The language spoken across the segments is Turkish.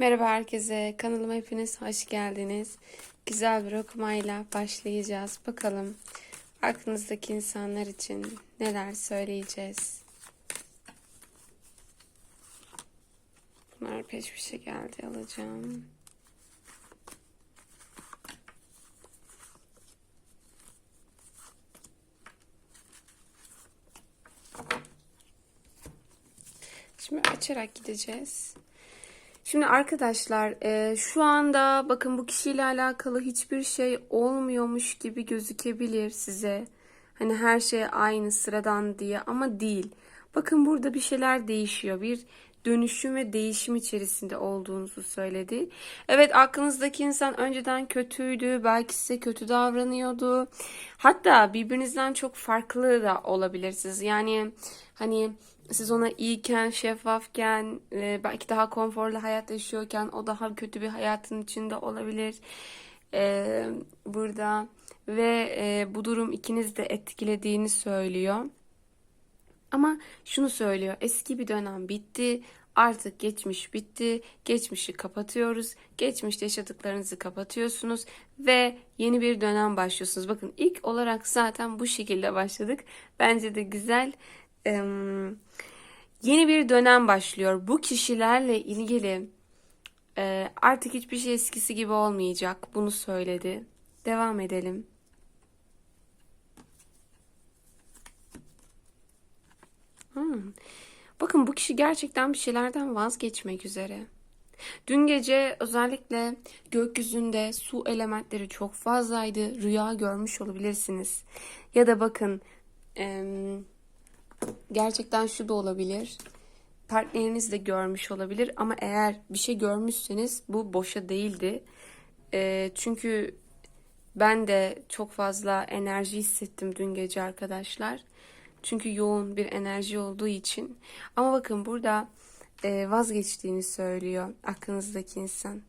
Merhaba herkese, kanalıma hepiniz hoş geldiniz. Güzel bir okumayla başlayacağız. Bakalım aklınızdaki insanlar için neler söyleyeceğiz. Bunlar peş peşe geldi alacağım. Şimdi açarak gideceğiz. Şimdi arkadaşlar e, şu anda bakın bu kişiyle alakalı hiçbir şey olmuyormuş gibi gözükebilir size. Hani her şey aynı sıradan diye ama değil. Bakın burada bir şeyler değişiyor. Bir dönüşüm ve değişim içerisinde olduğunuzu söyledi. Evet aklınızdaki insan önceden kötüydü. Belki size kötü davranıyordu. Hatta birbirinizden çok farklı da olabilirsiniz. Yani hani siz ona iyiken, şeffafken, e, belki daha konforlu hayat yaşıyorken o daha kötü bir hayatın içinde olabilir. E, burada ve e, bu durum ikiniz de etkilediğini söylüyor. Ama şunu söylüyor. Eski bir dönem bitti. Artık geçmiş bitti. Geçmişi kapatıyoruz. Geçmişte yaşadıklarınızı kapatıyorsunuz ve yeni bir dönem başlıyorsunuz. Bakın ilk olarak zaten bu şekilde başladık. Bence de güzel. Eee, yeni bir dönem başlıyor. Bu kişilerle ilgili e, artık hiçbir şey eskisi gibi olmayacak. Bunu söyledi. Devam edelim. Hmm. Bakın bu kişi gerçekten bir şeylerden vazgeçmek üzere. Dün gece özellikle gökyüzünde su elementleri çok fazlaydı. Rüya görmüş olabilirsiniz. Ya da bakın gerçekten şu da olabilir. Partneriniz de görmüş olabilir ama eğer bir şey görmüşseniz bu boşa değildi. E, çünkü ben de çok fazla enerji hissettim dün gece arkadaşlar. Çünkü yoğun bir enerji olduğu için. Ama bakın burada e, vazgeçtiğini söylüyor aklınızdaki insan.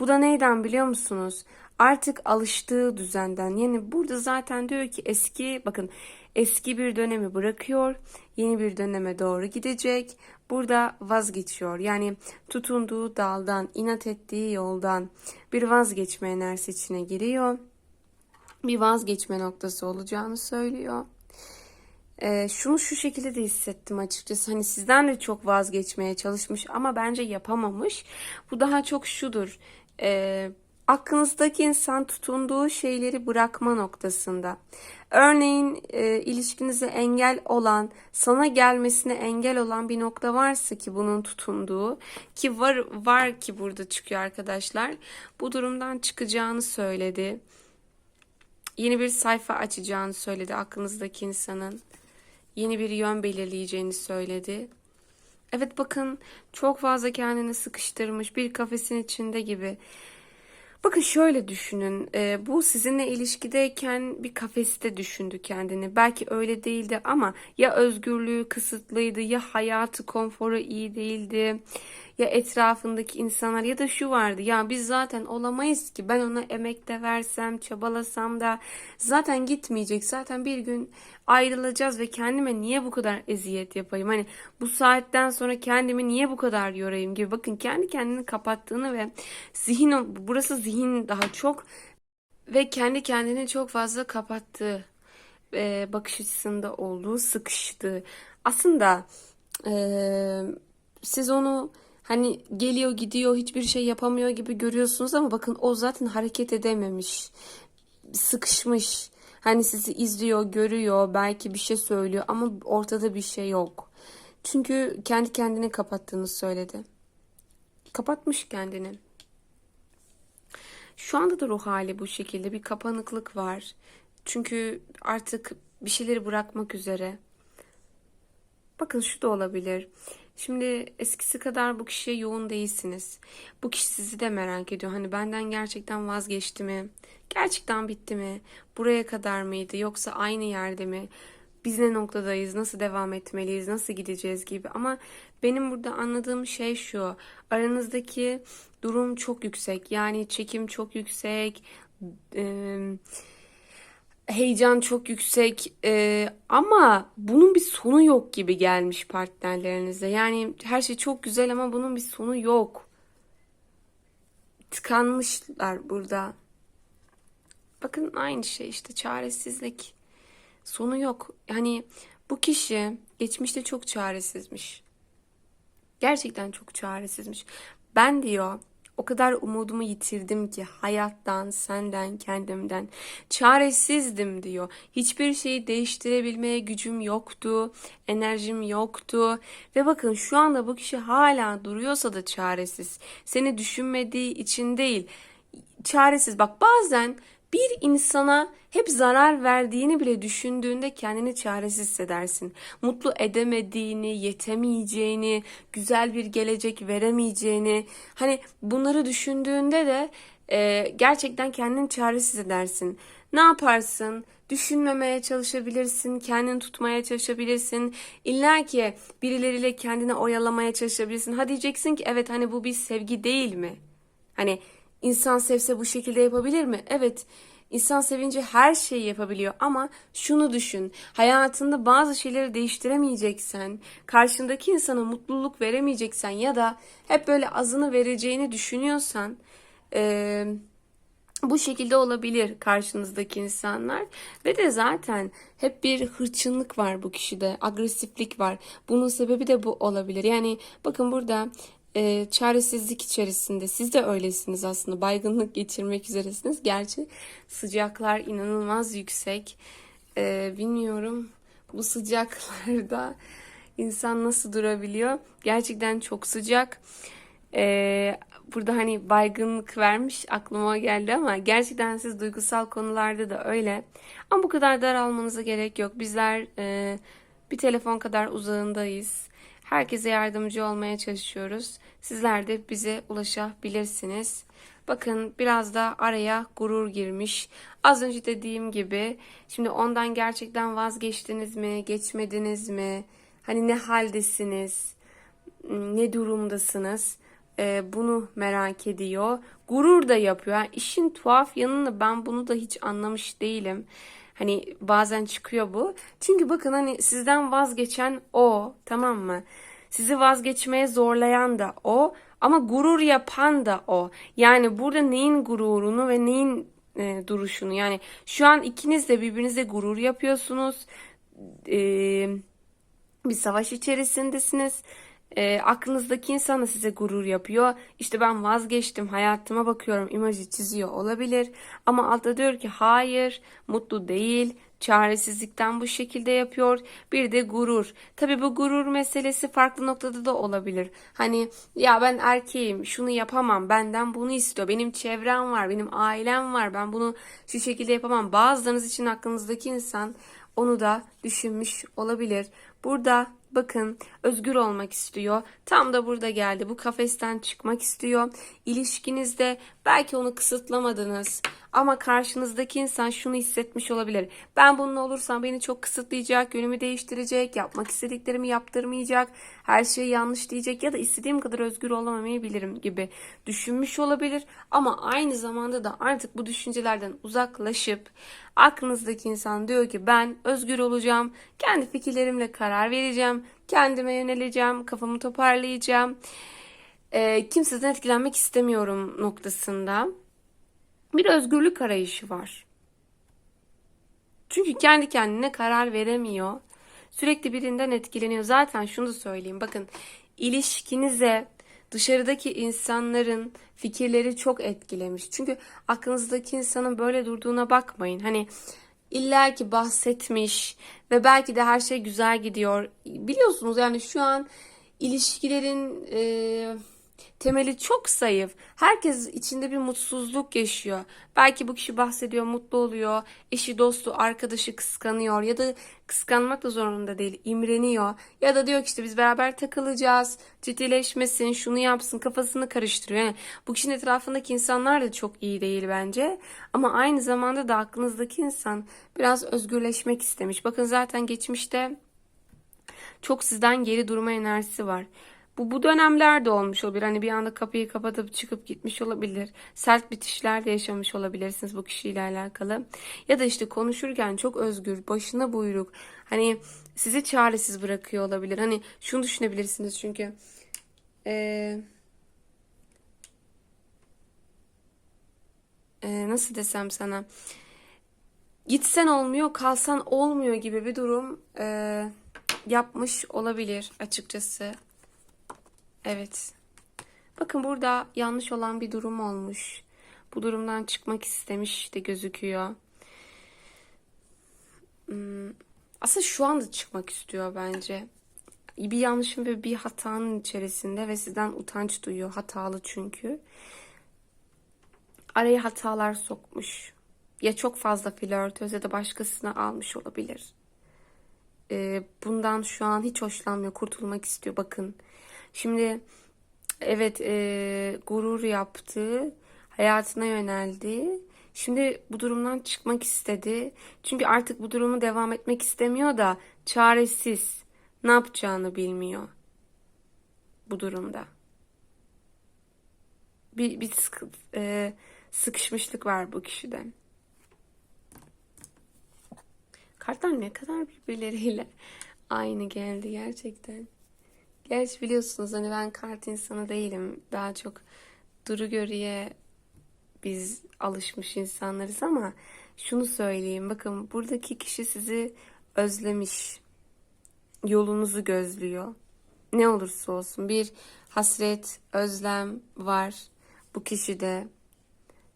Bu da neyden biliyor musunuz? Artık alıştığı düzenden. Yani burada zaten diyor ki eski bakın eski bir dönemi bırakıyor. Yeni bir döneme doğru gidecek. Burada vazgeçiyor. Yani tutunduğu daldan, inat ettiği yoldan bir vazgeçme enerjisi içine giriyor. Bir vazgeçme noktası olacağını söylüyor. Ee, şunu şu şekilde de hissettim açıkçası. Hani sizden de çok vazgeçmeye çalışmış ama bence yapamamış. Bu daha çok şudur. Ee, aklınızdaki insan tutunduğu şeyleri bırakma noktasında. Örneğin e, ilişkinize engel olan, sana gelmesine engel olan bir nokta varsa ki bunun tutunduğu ki var var ki burada çıkıyor arkadaşlar. Bu durumdan çıkacağını söyledi. Yeni bir sayfa açacağını söyledi aklınızdaki insanın yeni bir yön belirleyeceğini söyledi. Evet bakın çok fazla kendini sıkıştırmış bir kafesin içinde gibi. Bakın şöyle düşünün. E, bu sizinle ilişkideyken bir kafeste düşündü kendini. Belki öyle değildi ama ya özgürlüğü kısıtlıydı ya hayatı konforu iyi değildi ya etrafındaki insanlar ya da şu vardı ya biz zaten olamayız ki ben ona emek de versem çabalasam da zaten gitmeyecek zaten bir gün ayrılacağız ve kendime niye bu kadar eziyet yapayım? Hani bu saatten sonra kendimi niye bu kadar yorayım? gibi. Bakın kendi kendini kapattığını ve zihin burası zihin daha çok ve kendi kendini çok fazla kapattığı e, bakış açısında olduğu sıkıştığı. Aslında e, siz onu Hani geliyor gidiyor hiçbir şey yapamıyor gibi görüyorsunuz ama bakın o zaten hareket edememiş. Sıkışmış. Hani sizi izliyor, görüyor, belki bir şey söylüyor ama ortada bir şey yok. Çünkü kendi kendini kapattığını söyledi. Kapatmış kendini. Şu anda da ruh hali bu şekilde bir kapanıklık var. Çünkü artık bir şeyleri bırakmak üzere. Bakın şu da olabilir. Şimdi eskisi kadar bu kişiye yoğun değilsiniz. Bu kişi sizi de merak ediyor. Hani benden gerçekten vazgeçti mi? Gerçekten bitti mi? Buraya kadar mıydı? Yoksa aynı yerde mi? Biz ne noktadayız? Nasıl devam etmeliyiz? Nasıl gideceğiz gibi. Ama benim burada anladığım şey şu. Aranızdaki durum çok yüksek. Yani çekim çok yüksek. Ee, heyecan çok yüksek e, ama bunun bir sonu yok gibi gelmiş partnerlerinize. Yani her şey çok güzel ama bunun bir sonu yok. tıkanmışlar burada. Bakın aynı şey işte çaresizlik. Sonu yok. Hani bu kişi geçmişte çok çaresizmiş. Gerçekten çok çaresizmiş. Ben diyor o kadar umudumu yitirdim ki hayattan, senden, kendimden. Çaresizdim diyor. Hiçbir şeyi değiştirebilmeye gücüm yoktu, enerjim yoktu. Ve bakın şu anda bu kişi hala duruyorsa da çaresiz. Seni düşünmediği için değil, çaresiz. Bak bazen bir insana hep zarar verdiğini bile düşündüğünde kendini çaresiz hissedersin. Mutlu edemediğini, yetemeyeceğini, güzel bir gelecek veremeyeceğini, hani bunları düşündüğünde de e, gerçekten kendini çaresiz edersin. Ne yaparsın? Düşünmemeye çalışabilirsin, kendini tutmaya çalışabilirsin. İlla ki birileriyle kendini oyalamaya çalışabilirsin. Ha diyeceksin ki evet hani bu bir sevgi değil mi? Hani İnsan sevse bu şekilde yapabilir mi? Evet. İnsan sevince her şeyi yapabiliyor ama şunu düşün. Hayatında bazı şeyleri değiştiremeyeceksen, karşındaki insana mutluluk veremeyeceksen ya da hep böyle azını vereceğini düşünüyorsan e, bu şekilde olabilir karşınızdaki insanlar ve de zaten hep bir hırçınlık var bu kişide, agresiflik var. Bunun sebebi de bu olabilir. Yani bakın burada e, çaresizlik içerisinde. Siz de öylesiniz aslında. Baygınlık geçirmek üzeresiniz. Gerçi sıcaklar inanılmaz yüksek. E, bilmiyorum bu sıcaklarda insan nasıl durabiliyor. Gerçekten çok sıcak. E, burada hani baygınlık vermiş aklıma geldi ama gerçekten siz duygusal konularda da öyle. Ama bu kadar daralmanıza gerek yok. Bizler e, bir telefon kadar uzağındayız. Herkese yardımcı olmaya çalışıyoruz. Sizler de bize ulaşabilirsiniz. Bakın biraz da araya gurur girmiş. Az önce dediğim gibi şimdi ondan gerçekten vazgeçtiniz mi, geçmediniz mi? Hani ne haldesiniz? Ne durumdasınız? Ee, bunu merak ediyor. Gurur da yapıyor. Yani işin tuhaf yanını ben bunu da hiç anlamış değilim. Hani bazen çıkıyor bu. Çünkü bakın hani sizden vazgeçen o tamam mı? Sizi vazgeçmeye zorlayan da o ama gurur yapan da o. Yani burada neyin gururunu ve neyin e, duruşunu yani şu an ikiniz de birbirinize gurur yapıyorsunuz. E, bir savaş içerisindesiniz e, aklınızdaki insan da size gurur yapıyor. İşte ben vazgeçtim, hayatıma bakıyorum, imajı çiziyor olabilir. Ama altta diyor ki hayır, mutlu değil, çaresizlikten bu şekilde yapıyor. Bir de gurur. Tabii bu gurur meselesi farklı noktada da olabilir. Hani ya ben erkeğim, şunu yapamam, benden bunu istiyor. Benim çevrem var, benim ailem var. Ben bunu şu şekilde yapamam. Bazılarınız için aklınızdaki insan onu da düşünmüş olabilir. Burada Bakın özgür olmak istiyor. Tam da burada geldi. Bu kafesten çıkmak istiyor. İlişkinizde belki onu kısıtlamadınız. Ama karşınızdaki insan şunu hissetmiş olabilir. Ben bunun olursam beni çok kısıtlayacak, yönümü değiştirecek, yapmak istediklerimi yaptırmayacak, her şeyi yanlış diyecek ya da istediğim kadar özgür olamayabilirim gibi düşünmüş olabilir. Ama aynı zamanda da artık bu düşüncelerden uzaklaşıp aklınızdaki insan diyor ki ben özgür olacağım, kendi fikirlerimle karar vereceğim, kendime yöneleceğim, kafamı toparlayacağım. E, kimseden etkilenmek istemiyorum noktasında bir özgürlük arayışı var. Çünkü kendi kendine karar veremiyor. Sürekli birinden etkileniyor. Zaten şunu da söyleyeyim. Bakın ilişkinize dışarıdaki insanların fikirleri çok etkilemiş. Çünkü aklınızdaki insanın böyle durduğuna bakmayın. Hani illa ki bahsetmiş ve belki de her şey güzel gidiyor. Biliyorsunuz yani şu an ilişkilerin e, temeli çok zayıf. Herkes içinde bir mutsuzluk yaşıyor. Belki bu kişi bahsediyor, mutlu oluyor. Eşi, dostu, arkadaşı kıskanıyor ya da kıskanmak da zorunda değil, imreniyor. Ya da diyor ki işte biz beraber takılacağız, ciddileşmesin, şunu yapsın, kafasını karıştırıyor. Yani bu kişinin etrafındaki insanlar da çok iyi değil bence. Ama aynı zamanda da aklınızdaki insan biraz özgürleşmek istemiş. Bakın zaten geçmişte çok sizden geri durma enerjisi var. Bu bu dönemlerde olmuş olabilir. Hani bir anda kapıyı kapatıp çıkıp gitmiş olabilir. Sert bitişler de yaşamış olabilirsiniz bu kişiyle alakalı. Ya da işte konuşurken çok özgür, başına buyruk. Hani sizi çaresiz bırakıyor olabilir. Hani şunu düşünebilirsiniz çünkü. Ee, e, nasıl desem sana gitsen olmuyor kalsan olmuyor gibi bir durum e, yapmış olabilir açıkçası. Evet. Bakın burada yanlış olan bir durum olmuş. Bu durumdan çıkmak istemiş de gözüküyor. Hmm, Aslında şu anda çıkmak istiyor bence. Bir yanlışın ve bir hatanın içerisinde ve sizden utanç duyuyor. Hatalı çünkü. Araya hatalar sokmuş. Ya çok fazla flörtöz ya da başkasına almış olabilir. Ee, bundan şu an hiç hoşlanmıyor. Kurtulmak istiyor. Bakın. Şimdi evet e, gurur yaptı. Hayatına yöneldi. Şimdi bu durumdan çıkmak istedi. Çünkü artık bu durumu devam etmek istemiyor da çaresiz. Ne yapacağını bilmiyor bu durumda. Bir, bir sıkı- e, sıkışmışlık var bu kişide. Kartlar ne kadar birbirleriyle aynı geldi gerçekten. Gerçi biliyorsunuz hani ben kart insanı değilim. Daha çok duru görüye biz alışmış insanlarız ama şunu söyleyeyim. Bakın buradaki kişi sizi özlemiş. Yolunuzu gözlüyor. Ne olursa olsun bir hasret, özlem var bu kişide.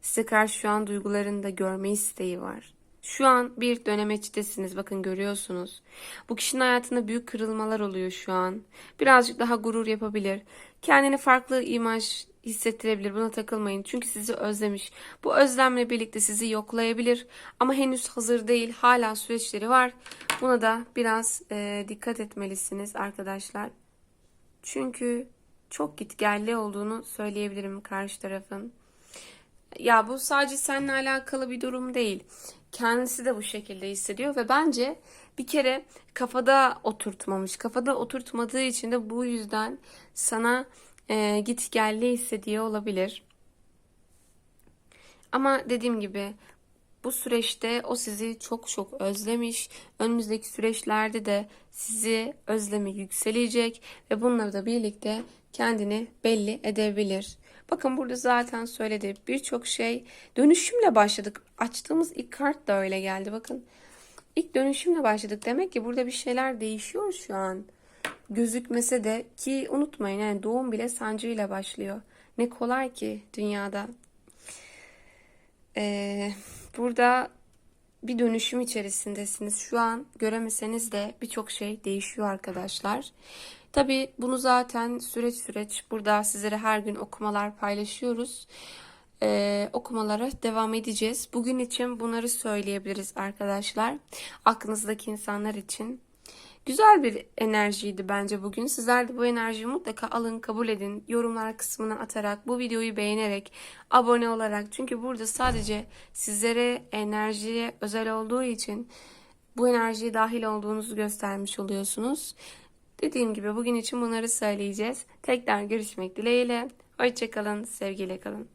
Size karşı şu an duygularını da görme isteği var. Şu an bir dönemeçtesiniz. Bakın görüyorsunuz. Bu kişinin hayatında büyük kırılmalar oluyor şu an. Birazcık daha gurur yapabilir. Kendini farklı imaj hissettirebilir. Buna takılmayın. Çünkü sizi özlemiş. Bu özlemle birlikte sizi yoklayabilir. Ama henüz hazır değil. Hala süreçleri var. Buna da biraz e, dikkat etmelisiniz arkadaşlar. Çünkü çok gitgelli olduğunu söyleyebilirim karşı tarafın. Ya bu sadece seninle alakalı bir durum değil. Kendisi de bu şekilde hissediyor ve bence bir kere kafada oturtmamış. Kafada oturtmadığı için de bu yüzden sana e, git gelli hissediyor olabilir. Ama dediğim gibi bu süreçte o sizi çok çok özlemiş. Önümüzdeki süreçlerde de sizi özlemi yükselecek ve bununla da birlikte kendini belli edebilir. Bakın burada zaten söyledi birçok şey dönüşümle başladık. Açtığımız ilk kart da öyle geldi. Bakın ilk dönüşümle başladık. Demek ki burada bir şeyler değişiyor şu an. Gözükmese de ki unutmayın yani doğum bile sancıyla başlıyor. Ne kolay ki dünyada. Ee, burada bir dönüşüm içerisindesiniz. Şu an göremeseniz de birçok şey değişiyor arkadaşlar. Tabii bunu zaten süreç süreç burada sizlere her gün okumalar paylaşıyoruz. Ee, okumalara devam edeceğiz. Bugün için bunları söyleyebiliriz arkadaşlar. Aklınızdaki insanlar için. Güzel bir enerjiydi bence bugün. Sizler de bu enerjiyi mutlaka alın, kabul edin. Yorumlar kısmına atarak, bu videoyu beğenerek, abone olarak. Çünkü burada sadece sizlere enerjiye özel olduğu için bu enerjiye dahil olduğunuzu göstermiş oluyorsunuz. Dediğim gibi bugün için bunları söyleyeceğiz. Tekrar görüşmek dileğiyle. Hoşçakalın, sevgiyle kalın.